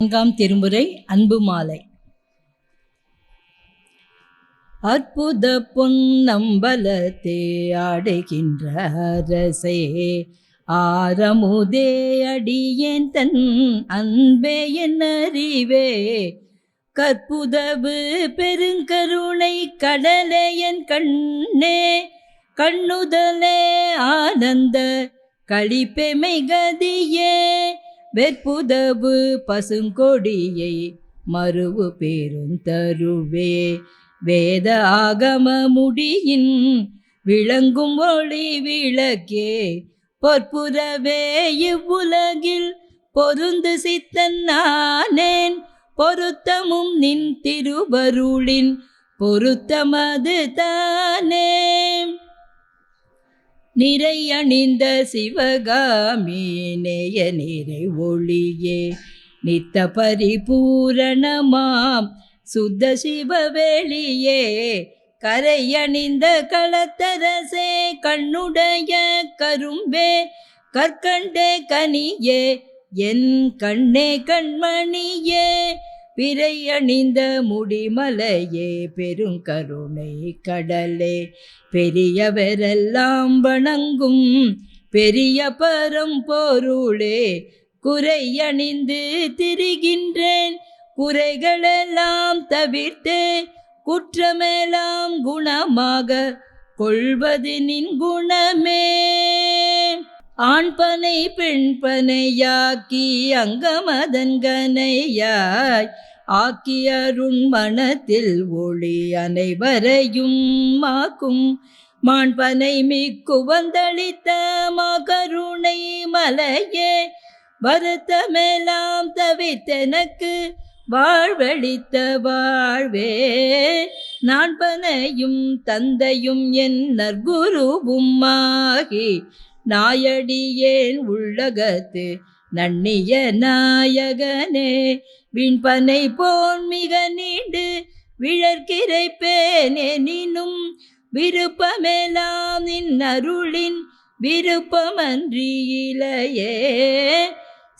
நான்காம் திருமுறை அன்பு மாலை. அற்புத பொன்னம்பலத்தே ஆடுகின்ற அரசே ஆரமுதே அடியேன் தன் அன்பே என் அறிவே. கற்புதவு பெருங்கருணை கடலே என் கண்ணே கண்ணுதலே ஆனந்த களிப்பெமை கதியே. வெற்புதவு பசுங்கொடியை மறுவு பெருந்தருவே வேத ஆகம முடியின் விளங்கும் ஒளி விளக்கே. பொற்புறவே இவ்வுலகில் பொருந்து சித்தன் நானேன். பொருத்தமும் நின் திருவருளின் பொருத்தமது தானே. நிறையணிந்த சிவகாமி நேய நிறை ஒளியே. நித்த பரிபூரணமாம் சுத்த சிவவெளியே கரை அணிந்த களத்தரசே கண்ணுடைய கரும்பே. கற்கண்டே கனியே என் கண்ணே கண்மணியே. பிறை அணிந்த முடிமலையே பெருங்கருணை கடலே. பெரியவரெல்லாம் வணங்கும் பெரிய பரம்பொருளே பொருளே. திரிகின்றேன் குறைகளெல்லாம் தவிர்த்தே. குற்றமெல்லாம் குணமாக கொள்வது நின் குணமே. ஆண்பனை பெண்பனையாக்கி அங்கமதன்கனையாய் ஆக்கிய மனத்தில் ஒளி அனைவரையும் மாக்கும் மாண்பனை மிக்கு வந்தளித்த மகருணை மலையே வருத்தமெல்லாம் தவித்தெனக்கு வாழ்வழித்த வாழ்வே. நான்பனையும் தந்தையும் என் நற்குருவும் ஆகி நாயடியேன் உள்ளகத்து நன்னிய நாயகனே. விண்பனை போன் மிக நீண்டு விழற்கிரைப்பேன் எனினும் விருப்பமெல்லாம் நின் அருளின் விருப்பமன்றி இலையே.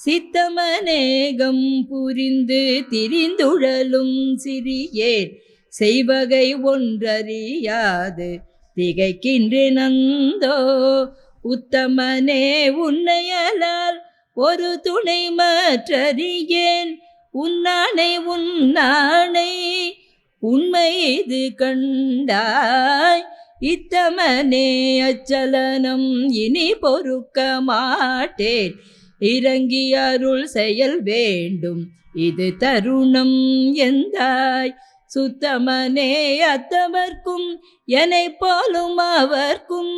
சித்தமநேகம் புரிந்து திரிந்துழலும் சிறியேன் செய்வகை ஒன்றறியாது திகைக்கின்றனந்தோ. உத்தமனே உன்னையலால் ஒரு துணை மற்றறியேன் உன்னானை உன்னானை உண்மை இது கண்டாய். இத்தமனே அச்சலனம் இனி பொறுக்க மாட்டேன். இறங்கி அருள் செயல் வேண்டும். இது தருணம் எந்தாய்? சுத்தமனே அத்தவர்க்கும் என்னை போலும் அவர்க்கும்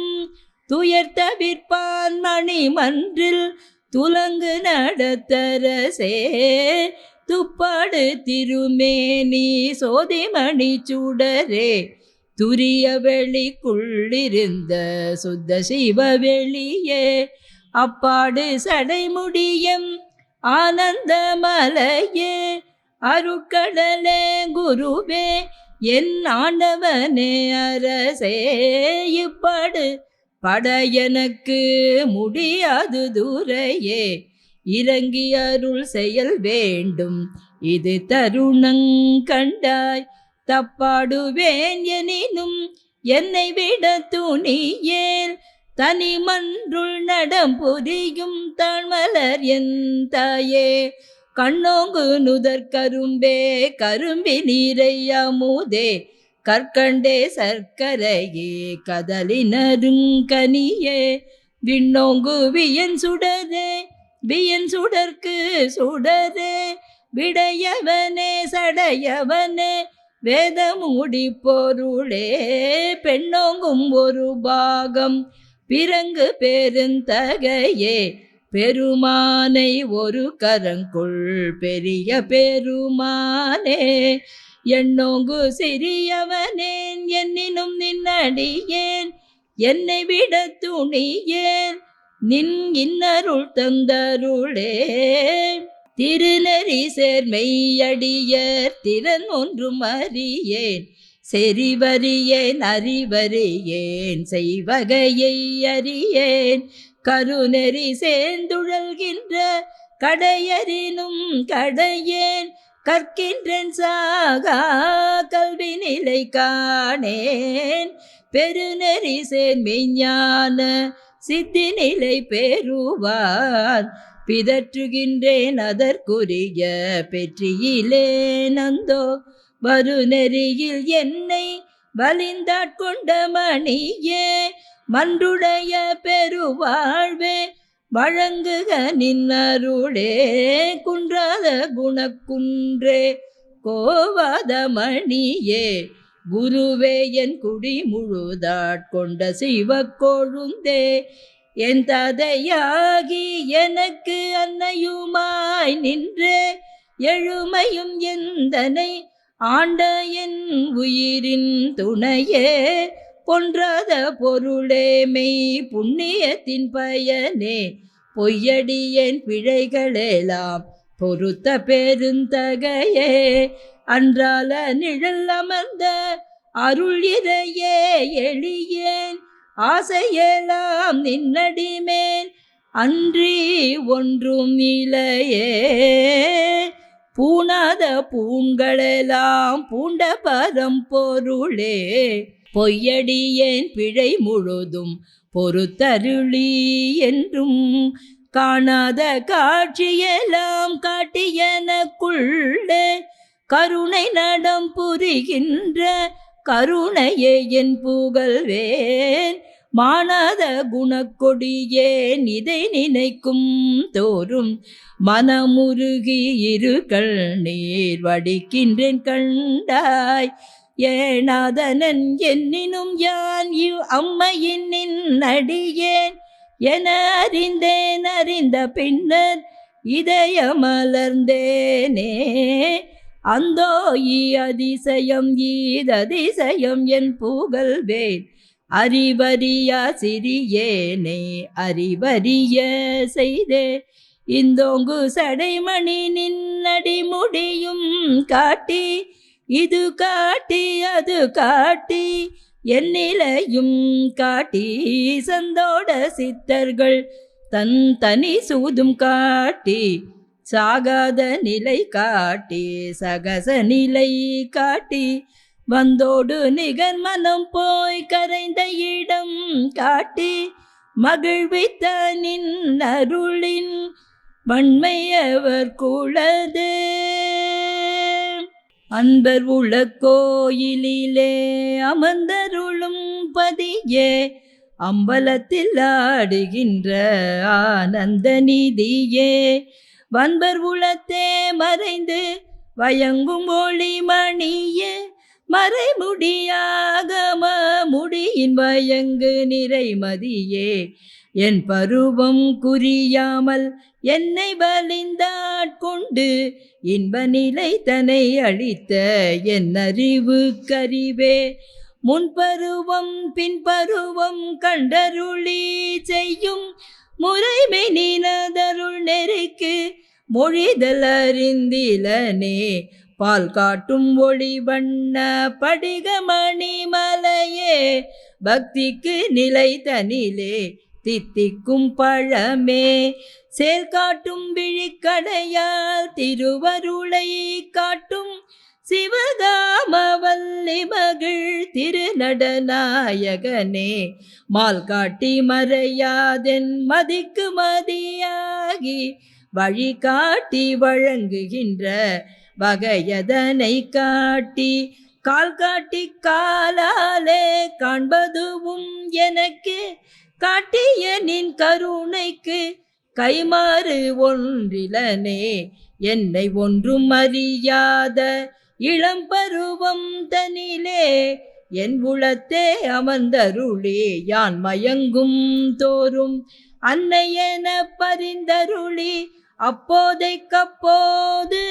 துயர் தவிர்ப்பான் மணி மன்றில் துலங்கு நடத்தரசே. துப்பாடு திருமேனி சோதிமணி சுடரே. துரிய வெளிக்குள்ளிருந்த சுத்த சிவ வெளியே. அப்பாடு சடைமுடியம் ஆனந்த மலையே. அருக்கடலே குருவே என் ஆண்டவனே அரசே. இப்பாடு பட எனக்கு முடியாது தூரையே. இறங்கி அருள் செயல் வேண்டும். இது தருணங் கண்டாய் தப்பாடுவேன் எனினும் என்னை விட துணியேல். தனி மன்றுள் நடம் புரியும் தாழ்மலர் என் தாயே கண்ணோங்கு நுதற் கரும்பே கரும்பி நீரை அமுதே. கற்கண்டே சர்க்கரையே கதலினருங்கனியே விண்ணோங்கு வியன் சுடரே வியன் சுடர்க்கு சுடரே விடையவனே சடையவனே வேதமூடி பொருளே பெண்ணோங்கும் ஒரு பாகம் பிறங்கு பெருந்தகையே பெருமானை ஒரு கரங்குள் பெரிய பெருமானே எண்ணோங்கு சிறியவனேன் என்னினும் நின்னடியேன் என்னை விட துணியேன் நின் இன்னருள் தந்தருளே. திருநெறி சேர்மையடியர் திறன் ஒன்றும் அறியேன். செறிவறியேன் அறிவறியேன் செய்வகையை அறியேன். கருநெறி சேர்ந்துழல்கின்ற கடையறினும் கடையேன். கற்கின்றேன் சாகா கல்வி நிலை காணேன் பெருநெறி சேர்மெய்ஞான சித்தி நிலை பெறுவார் பிதற்றுகின்றேன் அதற்குரிய பெற்றியிலே நந்தோ வருநெறியில் என்னை வலிந்தாட்கொண்ட மணியே மன்றுடைய பெருவாழ்வே வழங்குக நின்னருளே குன்றாத குணக்குன்றே கோவாத மணியே குருவே என் குடி முழுதாட்கொண்ட சிவ கொழுந்தே என் ததையாகி எனக்கு அன்னையுமாய் நின்றே எழுமையும் எந்தனை ஆண்ட என் உயிரின் துணையே பொன்றாத பொருளே மெய் புண்ணியத்தின் பயனே பொய்யடியேன் பிழைகளெல்லாம் பொறுத்த பெருந்தகையே அன்றால நிழல் அமர்ந்த அருள் இறையே எளியேன் ஆசையெல்லாம் நின்னடிமேன் அன்றி ஒன்றும் நிலையே பூணாத பூண்களெல்லாம் பூண்ட பதம் பொருளே பொய்யடியேன் பிழை முழுதும் பொறுத்தருளி என்றும் காணாத காட்சியெல்லாம் காட்டியனக்குள்ளே கருணை நடம் புரிகின்ற கருணையே என் புகழ்வேன். மானத குணக்கொடியேன் இதை நினைக்கும் தோறும் மனமுருகி இருகள் நீர் வடிக்கின்றேன் கண்டாய். ஏனாதனன் என்னினும் யான் இவ் அம்மையின் அடியேன். என அறிந்தேன் அறிந்த பின்னர் இதயமலர்ந்தேனே. அந்தோ ஈ அதிசயம் ஈததிசயம் என் புகழ்வேன். அறிவறியா சிறியேனே அறிவறிய செய்தே. இந்தோங்கு சடைமணி நின்னடி முடியும் காட்டி இது காட்டி அது காட்டி என்னிலையும் காட்டி சந்தோட சித்தர்கள் தன் தனி சூதும் காட்டி. சாகாத நிலை காட்டி சகச நிலை காட்டி வந்தோடு நிகர் மனம் போய் கரைந்த இடம் காட்டி மகிழ்வித்த நின் அருளின் வன்மையவர் குளது அன்பர் உள்ள கோயிலிலே அமர்ந்தருளும் பதியே அம்பலத்தில் ஆடுகின்ற ஆனந்த நிதியே வன்பர் உளத்தே மறைந்து வயங்கும் ஒளி மணியே மறைமுடியாகம முடியின் வயங்கு நிறைமதியே. என் பருவம் குறியாமல் என்னை வலிந்தாட்கொண்டு இன்ப நிலை தன்னை அழித்த என் அறிவு கறிவே முன்பருவம் பின்பருவம் கண்டருளி செய்யும் முறைமை நீனதருள் நெருக்கு மொழிதல் அறிந்திலனே. பால் காட்டும் ஒளி வண்ண படிகமணி மலையே. பக்திக்கு நிலை தனிலே தித்திக்கும் பழமே. செயல் காட்டும் விழிக்கடையால் திருவருளை காட்டும் சிவகாமவல்லி மகிழ் திருநடநாயகனே மால் காட்டி மறையாதென் மதிக்கு மதியாகி வழி காட்டி வழங்குகின்ற வகையதனை காட்டி கால் காட்டி காலாலே காண்பதுவும் எனக்கு காட்டிய நின் கருணைக்கு கைமாறு ஒன்றிலனே என்னை ஒன்றும் அறியாத இளம் பருவம் தனிலே என் உளத்தே அமர்ந்தருளே யான் மயங்கும் தோறும். அன்னையென பரிந்தருளி அப்போதைக்கப்போது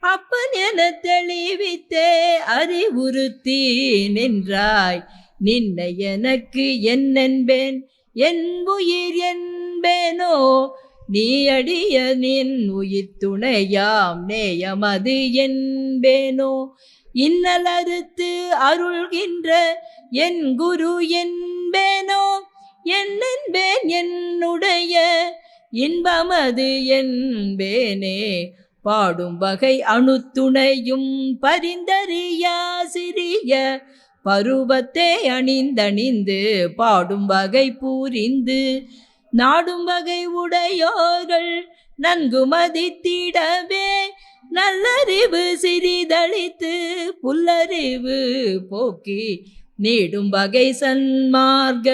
அப்பன் என தெளிவித்தே அறிவுறுத்தி நின்றாய். நின்னை எனக்கு என்னென்பேன்? என் உயிர் என்பேனோ? நீ அடிய நின் உயிர் துணையாம் நேயமது என்பேனோ? இன்னலறுத்து அருள்கின்ற என் குரு என்பேனோ? என்னென்பேன் என்னுடைய இன்பமது என்பேனே? பாடும் வகை அணுத்துணையும் பரிந்தறியா சிறிய பருவத்தே அணிந்தணிந்து பாடும் வகை பூரிந்து நாடும் வகை உடையோர்கள் நன்கு மதித்திடவே நல்லறிவு சிறிதளித்து புல்லறிவு போக்கி நீடும் வகை சன்மார்க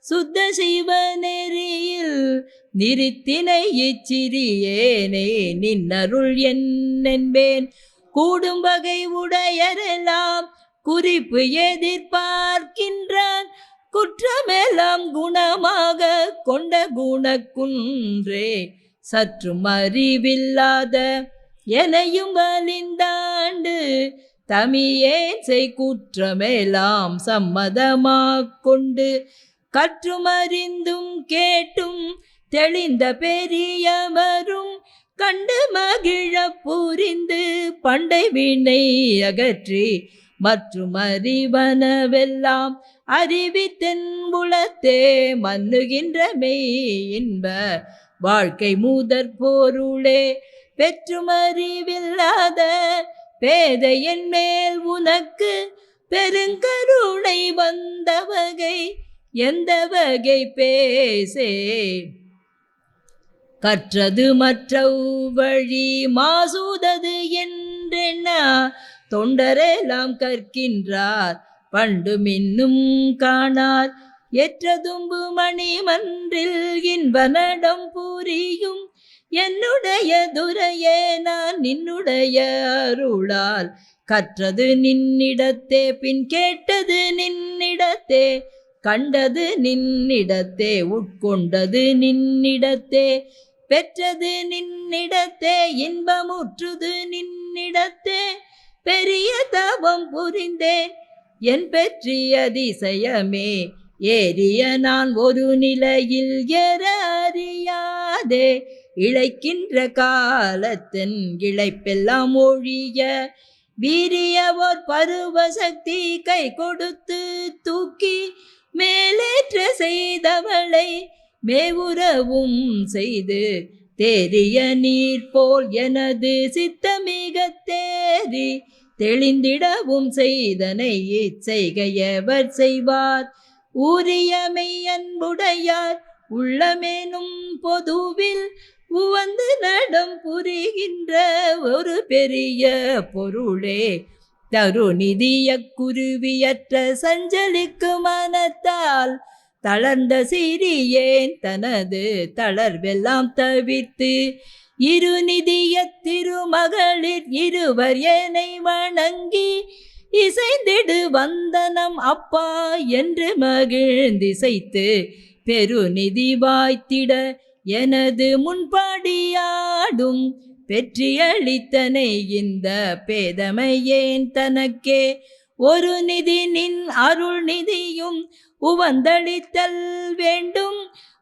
சுத்த சிவ நெறியில் நிறுத்தினை இச்சிறியேனே நின்னருள் என்பேன் கூடும் வகை உடையரெல்லாம் குறிப்பு எதிர்பார்க்கின்றான். குற்றமெல்லாம் குணமாக கொண்ட குணக்குன்றே சற்றும் அறிவில்லாத எனையும் வலிந்தாண்டு தமியேன் செய் குற்றமெல்லாம் சம்மதமாக கொண்டு கற்றுமறிந்தும் கேட்டும் தெளிந்த பெரியவரும் கண்டு மகிழ புரிந்து பண்டை வினை அகற்றி மற்றும் அறிவனவெல்லாம் அறிவித்தென் மன்னுகின்ற மெய் இன்ப வாழ்க்கை மூதற் பொருளே. பெற்றும் அறிவில்லாத பேதையன் மேல் உனக்கு பெருங்கருணை வந்த வகை எந்த வகை பேசே. கற்றது மற்ற வழி மாசூதது என்றென்ன தொண்டரெல்லாம் கற்கின்றார் பண்டு மின்னும் காணார். எற்றதும்பு மணி மன்றில் இன்பனடம் புரியும். என்னுடைய துரையே நான் நின்னுடைய அருளால். கற்றது நின்னிடத்தே பின் கேட்டது நின்னிடத்தே. கண்டது நின்னிடத்தே உட்கொண்டது நின்னிடத்தே. பெற்றது நின்னிடத்தே இன்பமுற்றுது நின்னிடத்தே. பெரிய தவம் புரிந்தேன். என் பெற்றிய அதிசயமே ஏறிய நான் ஒரு நிலையில் எற அறியாதே. இழைக்கின்ற காலத்தின் இழைப்பெல்லாம் ஒழிய வீரிய ஓர் பருவ சக்தி கை கொடுத்து தூக்கி மேலேற்ற செய்தவளை மேவுறவும் செய்து தேறிய நீர் போல் எனது சித்தமிக தேறி தெளிந்திடவும் செய்தனை இச்செய்கையவர் செய்வார். ஊரியமை அன்புடையார் உள்ளமேனும் பொதுவில் உவந்து நடம் புரிகின்ற ஒரு பெரிய பொருளே. தருநிதிய குருவியற்ற சஞ்சலிக்கு மனத்தால் தளர்ந்த சிறியேன் தனது தளர்வெல்லாம் தவிர்த்து இருநிதிய திருமகளிர் இருவர் என்னை வணங்கி இசைந்திடு வந்தனம் அப்பா என்று மகிழ்ந்திசைத்து பெருநிதி வாய்த்திட எனது முன்பாடியாடும் பெற்றியளித்தனை இந்த பேதமையேன் தனக்கே? ஒரு நிதி நின் அருள் நிதியும் உவந்தளித்தல் வேண்டும்.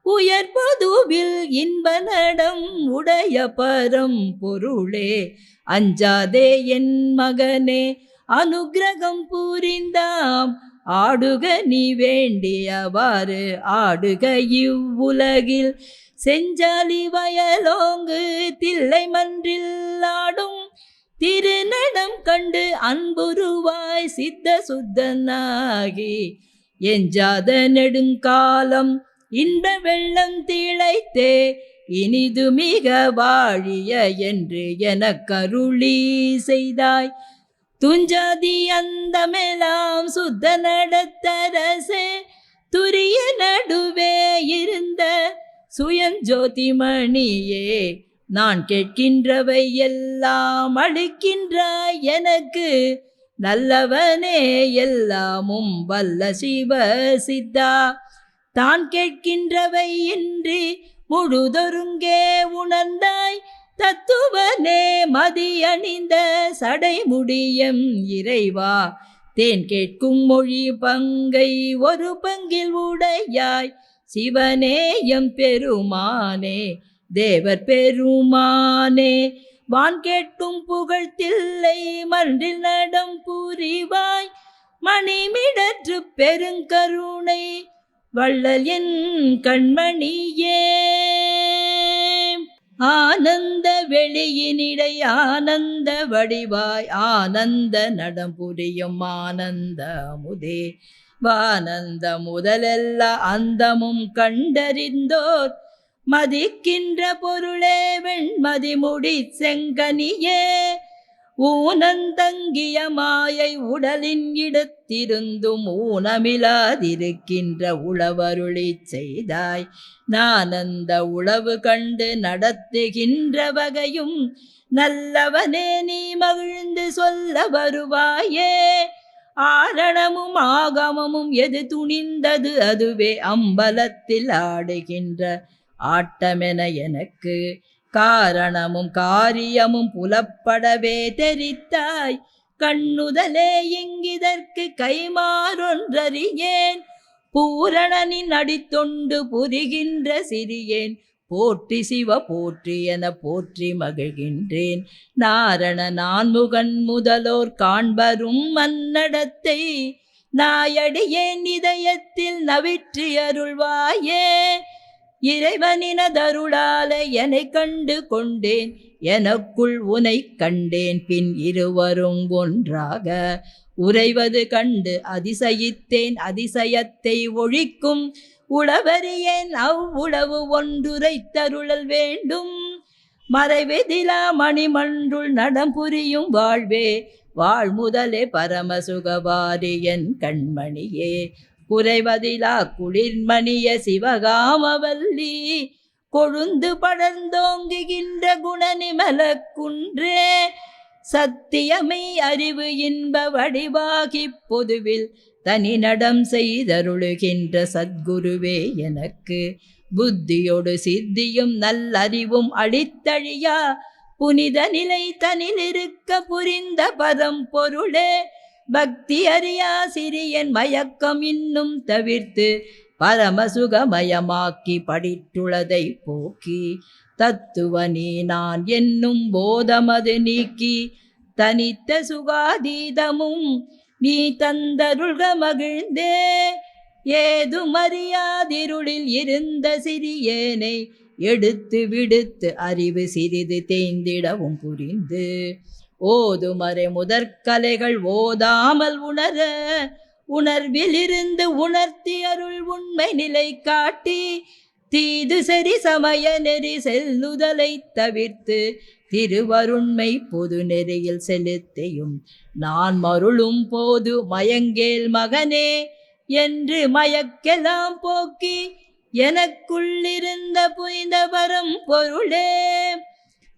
உயர் பொதுவில் இன்ப நடம் உடைய பரம் பொருளே. அஞ்சாதே என் மகனே அனுகிரகம் புரிந்தாம். ஆடுக நீ வேண்டியவாறு ஆடுக இவ்வுலகில். செஞ்சாலி வயலோங்கு தில்லை மன்றில் ஆடும். திருநடம் கண்டு அன்புருவாய் சித்த சுத்தனாகி எஞ்சாத நெடுங்காலம் இன்ப வெள்ளம் திளைத்தே இனிது மிக வாழிய என்று எனக்கருளி செய்தாய். துஞ்சாதி அந்தமெல்லாம் சுத்த நடத்தரசே துரிய நடுவே இருந்த சுயஞ்சோதிமணியே நான் கேட்கின்றவை எல்லாம் அளிக்கின்றாய் எனக்கு. நல்லவனே எல்லாமும் வல்ல சிவ சித்தா. தான் கேட்கின்றவை இன்றி முழுதொருங்கே உணர்ந்தாய். தத்துவனே மதி அணிந்த சடைமுடியம் இறைவா. தேன் கேட்கும் மொழி பங்கை ஒரு பங்கில் உடையாய். சிவனேயம் பெருமானே தேவர் பெருமானே வான் கேட்கும் புகழ்த்தில்லை மன்றில் நடம் புரிவாய். மணிமிடற்று பெருங்கருணை வள்ளல் என் கண்மணியே. ஆனந்த வெளியினிடை ஆனந்த வடிவாய். ஆனந்த நடம்புரியும் ஆனந்த அமுதே வானந்த முதலெல்லா அந்தமும் கண்டறிந்தோர் மதிக்கின்ற பொருளே வெண்மதி முடி செங்கனியே ஊனந்தங்கிய மாயை உடலின் இடத்திருந்தும் ஊனமிலாதிருக்கின்ற உளவருளி செய்தாய். நான் அந்த உளவு கண்டு நடத்துகின்ற வகையும் நல்லவனே நீ மகிழ்ந்து சொல்ல வருவாயே. ஆரணமும் ஆகமமும் எது துணிந்தது? அதுவே அம்பலத்தில் ஆடுகின்ற ஆட்டமென எனக்கு காரணமும் காரியமும் புலப்படவே தெரித்தாய். கண்ணுதலே இங்கிதற்கு கைமாறொன்றறியேன். பூரணனின் அடித்தொண்டு புரிகின்ற சிறியேன். போற்றி சிவ போற்றி என போற்றி மகிழ்கின்றேன். நாரண நான்முகன் முதலோர் காண்பரும் மன்னடத்தை. நாயடியேன் இதயத்தில் நவிற்றி அருள்வாயே. இறைவனினதருளால என்னை கண்டு கொண்டேன். எனக்குள் உனை கண்டேன். பின் இருவரும் ஒன்றாக உறைவது கண்டு அதிசயித்தேன். அதிசயத்தை ஒழிக்கும் உளவறியேன். அவ்வுளவு ஒன்றுரைத்தருளல் வேண்டும். மறைவெதிலா மணிமன்றுள் நடம் புரியும் வாழ்வே. வாழ் முதலே பரமசுகவாரி என் கண்மணியே. குறைவதிலா குளிர்மணிய சிவகாமவல்லி. கொழுந்து படர்ந்தோங்குகின்ற குணநிமல குன்றே சத்தியமை அறிவு இன்ப வடிவாகி பொதுவில் தனி நடம் செய்தருளுகின்ற சத்குருவே எனக்கு. புத்தியோடு சித்தியும் நல்லறிவும் அளித்தழியா. புனித நிலை தனிலிருக்க புரிந்த பதம் பொருளே. பக்தி அறியா சிறியன் மயக்கம் இன்னும் தவிர்த்து பரமசுகமயமாக்கி படித்துளதை போக்கி தத்துவனே நான் என்னும் போதமது நீக்கி தனித்த சுகாதீதமும் நீ தந்தருள்க மகிழ்ந்தே. ஏதுமறியாதிருளில் இருந்த சிறியேனை எடுத்து விடுத்து அறிவு சிறிது தேய்ந்திடவும் புரிந்து. ஓதுமறை முதற்கலைகள் ஓதாமல் உணர உணர்விலிருந்து உணர்த்தி அருள் உண்மை நிலை காட்டி தீது சரி சமய நெறி செல்லுதலை தவிர்த்து திருவருண்மை பொது நெறியில் செலுத்தியும் நான் மருளும் போது மயங்கேல் மகனே என்று மயக்கெல்லாம் போக்கி எனக்குள்ளிருந்த புரிந்த வரம் பொருளே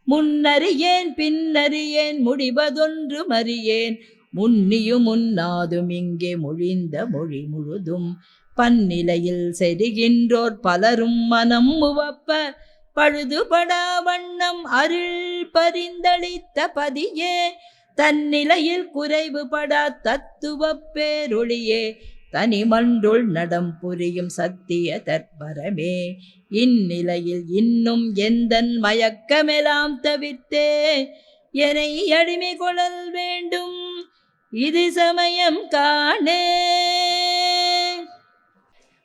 முன்னறியேன் பின்னறியேன் முடிவதொன்று மறியேன். முன்னியும் முன்னாதும் இங்கே மொழிந்த மொழி முழுதும் பன்னிலையில் செருகின்றோர் பலரும் மனம் முவப்ப பழுதுபடா வண்ணம் அருள் பரிந்தளித்த பதியே தன்னிலையில் குறைவுபடா தத்துவப் பேரொளியே தனிமன்றுள் நடம் புரியும் சத்திய தற்பரமே. இந்நிலையில் இன்னும் எந்தன் மயக்கமெல்லாம் தவிர்த்தே? என்னை அடிமை கொள்ளல் வேண்டும். இது சமயம் காணே.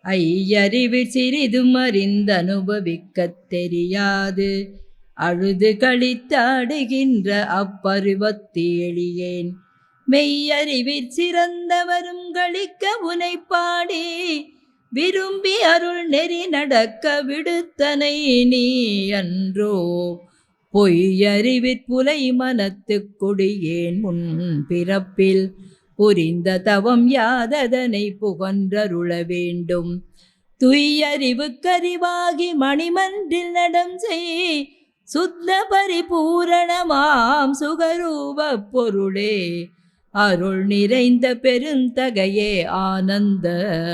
ஐயறிவு சிறிதும் அறிந்து அனுபவிக்கத் தெரியாது. அழுது கழித்தாடுகின்ற அப்பருவத்து எளியேன் மெய்யறிவிற் சிறந்தவரும் களிக்க உனை பாடி விரும்பி அருள் நெறி நடக்க விடுத்தனை நீ அன்றோ. பொய்யறிவிற் புலை மனத்துக் கொடியேன் முன் பிறப்பில். புரிந்த தவம் யாததனை புகன்றருள வேண்டும். துய்யறிவு கரிவாகி மணிமன்றில் நடம் செய். சுத்த பரிபூரணமாம் சுகரூப பொருளே. அருள் நிறைந்த பெருந்தகையே ஆனந்த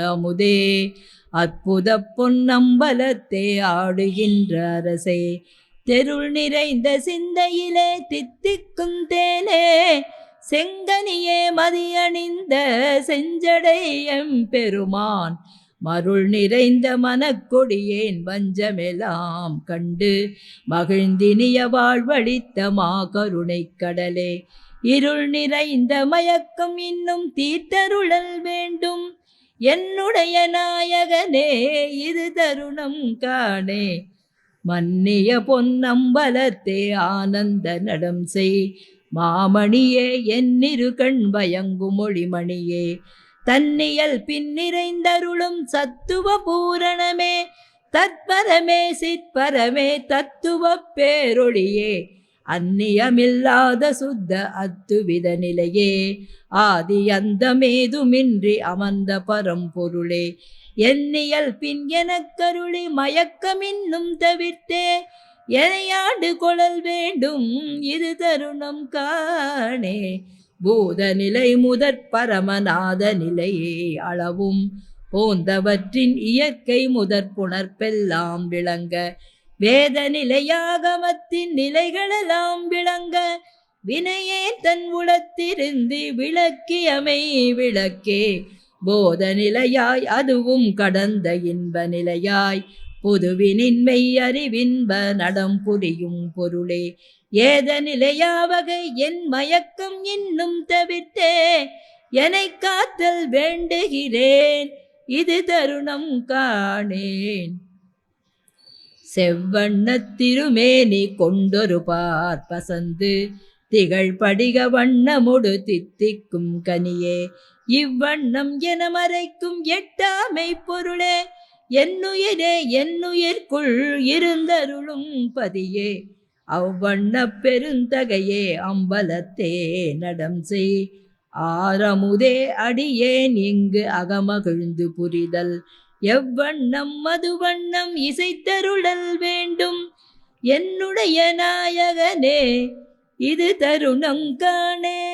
அமுதே. அற்புத பொன்னம்பலத்தே ஆடுகின்ற அரசே. தெருள் நிறைந்த சிந்தையிலே தித்திக்கும் தேனே. செங்கனியே மதியணிந்த செஞ்சடையம் பெருமான். மருள் நிறைந்த மனக்கொடியேன் வஞ்சமெல்லாம் கண்டு மகிழ்ந்தினிய வாழ்வழித்த மா கருணைக் கடலே. இருள் நிறைந்த மயக்கம் இன்னும் தீர்த்தருளல் வேண்டும். என்னுடைய நாயகனே இது தருணம் காணே. மன்னிய பொன்னம்பலத்தே ஆனந்த நடம் செய். மாமணியே என்னிரு கண் பயங்கும் மொழிமணியே. தன்னியல் பின்னிறைந்தருளும் சத்துவ பூரணமே. தத்பரமே சிற்பரமே தத்துவ பேரொழியே. அந்நியமில்லாத சுத்த அத்துவித நிலையே ஆதி அந்தமேதுமின்றி அமர்ந்த பரம்பொருளே. என்னியல் பின் எனக்கருளி மயக்கமின்னும் தவிர்த்தே எனையாண்டு கொழல் வேண்டும் இது தருணம் காணே. பூத நிலை முதற் பரமநாத நிலையே அளவும் போந்தவற்றின் இயற்கை முதற் புணர்ப்பெல்லாம் விளங்க வேத நிலையாகமத்தின் நிலைகளெல்லாம் விளங்க வினையே தன் உளத்திருந்து விளக்கியமை விளக்கே. போத நிலையாய் அதுவும் கடந்த இன்ப நிலையாய் புதுவினின்மை அறிவின்ப நடம் புரியும் பொருளே. ஏத நிலையாவகை என் மயக்கம் இன்னும் தவிர்த்தே என்னை காத்தல் வேண்டுகிறேன் இது தருணம் காணேன். செவ்வண்ணத் திருமேனி கொண்டொரு பார்பசந்து திகழ் படிக வண்ணமுடு தித்திக்கும் கனியே. இவ்வண்ணம் என மறைக்கும் எட்டாமை பொருளே என்னுயிரே என்னுயிர்க்குள் இருந்தருளும் பதியே. அவ்வண்ண பெருந்தகையே அம்பலத்தே நடம் செய். ஆரமுதே அடியேன் இங்கு அகமகிழ்ந்து புரிதல். எவ்வண்ணம் மதுவண்ணம் இசைத்தருளல் வேண்டும். என்னுடைய நாயகனே இது தருணம் காணே.